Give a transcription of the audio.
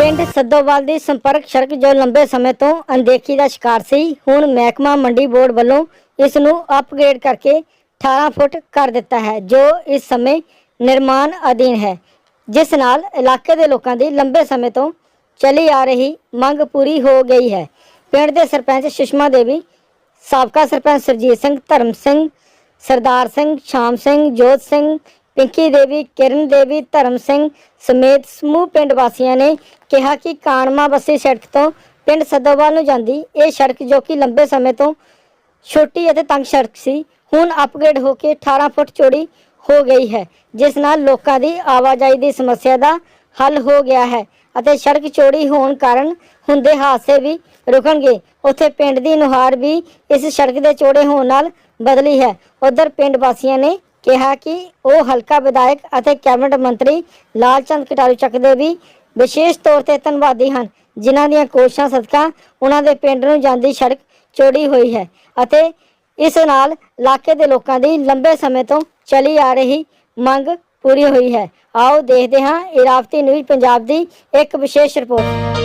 ਪਿੰਡ ਸੱਦੋਵਾਲ ਦੀ ਸੰਪਰਕ ਸੜਕ ਜੋ ਲੰਬੇ ਸਮੇਂ ਤੋਂ ਅਣਦੇਖੀ ਦਾ ਸ਼ਿਕਾਰ ਸੀ, ਹੁਣ ਮਹਿਕਮਾ ਮੰਡੀ ਬੋਰਡ ਵੱਲੋਂ ਇਸ ਨੂੰ ਅਪਗ੍ਰੇਡ ਕਰਕੇ 18 ਫੁੱਟ ਕਰ ਦਿੱਤਾ ਹੈ, ਜੋ ਇਸ ਸਮੇਂ ਨਿਰਮਾਣ ਅਧੀਨ ਹੈ, ਜਿਸ ਨਾਲ ਇਲਾਕੇ ਦੇ ਲੋਕਾਂ ਦੀ ਲੰਬੇ ਸਮੇਂ ਤੋਂ ਚਲੀ ਆ ਰਹੀ ਮੰਗ ਪੂਰੀ ਹੋ ਗਈ ਹੈ। ਪਿੰਡ ਦੇ ਸਰਪੰਚ ਸੁਸ਼ਮਾ ਦੇਵੀ, ਸਾਬਕਾ ਸਰਪੰਚ ਸਰਜੀਤ ਸਿੰਘ, ਧਰਮ ਸਿੰਘ, ਸਰਦਾਰ ਸਿੰਘ, ਸ਼ਾਮ ਸਿੰਘ, ਜੋਤ ਸਿੰਘ ਪਿੰਕੀ ਦੇਵੀ, ਕਿਰਨ ਦੇਵੀ, ਧਰਮ ਸਿੰਘ ਸਮੇਤ ਸਮੂਹ ਪਿੰਡ ਵਾਸੀਆਂ ਨੇ ਕਿਹਾ ਕਿ ਕਾਣਮਾ ਬੱਸੀ ਸੜਕ ਤੋਂ ਪਿੰਡ ਸਦੋਵਾਲ ਨੂੰ ਜਾਂਦੀ ਇਹ ਸੜਕ ਜੋ ਕਿ ਲੰਬੇ ਸਮੇਂ ਤੋਂ ਛੋਟੀ ਅਤੇ ਤੰਗ ਸੜਕ ਸੀ, ਹੁਣ ਅਪਗ੍ਰੇਡ ਹੋ ਕੇ 18 ਫੁੱਟ ਚੌੜੀ ਹੋ ਗਈ ਹੈ, ਜਿਸ ਨਾਲ ਲੋਕਾਂ ਦੀ ਆਵਾਜਾਈ ਦੀ ਸਮੱਸਿਆ ਦਾ ਹੱਲ ਹੋ ਗਿਆ ਹੈ ਅਤੇ ਸੜਕ ਚੌੜੀ ਹੋਣ ਕਾਰਨ ਹੁੰਦੇ ਹਾਦਸੇ ਵੀ ਰੁਕਣਗੇ। ਉੱਥੇ ਪਿੰਡ ਦੀ ਨੁਹਾਰ ਵੀ ਇਸ ਸੜਕ ਦੇ ਚੌੜੇ ਹੋਣ ਨਾਲ ਬਦਲੀ ਹੈ। ਉਧਰ ਪਿੰਡ ਵਾਸੀਆਂ ਨੇ ਕਿਹਾ ਕਿ ਉਹ ਹਲਕਾ ਵਿਧਾਇਕ ਅਤੇ ਕੈਬਨਿਟ ਮੰਤਰੀ ਲਾਲਚੰਦ ਕਟਾਰੂ ਚੱਕ ਦੇ ਵੀ ਵਿਸ਼ੇਸ਼ ਤੌਰ ਤੇ ਧੰਨਵਾਦੀ ਹਨ, ਜਿਨ੍ਹਾਂ ਦੀਆਂ ਕੋਸ਼ਿਸ਼ਾਂ ਸਦਕਾ ਉਹਨਾਂ ਦੇ ਪਿੰਡ ਨੂੰ ਜਾਂਦੀ ਸੜਕ ਚੋੜੀ ਹੋਈ ਹੈ ਅਤੇ ਇਸ ਨਾਲ ਇਲਾਕੇ ਦੇ ਲੋਕਾਂ ਦੀ ਲੰਬੇ ਸਮੇਂ ਤੋਂ ਚਲੀ ਆ ਰਹੀ ਮੰਗ ਪੂਰੀ ਹੋਈ ਹੈ। ਆਓ ਦੇਖਦੇ ਹਾਂ ਇਰਾਵਤੀ ਨਿਊਜ਼ ਪੰਜਾਬ ਦੀ ਇੱਕ ਵਿਸ਼ੇਸ਼ ਰਿਪੋਰਟ।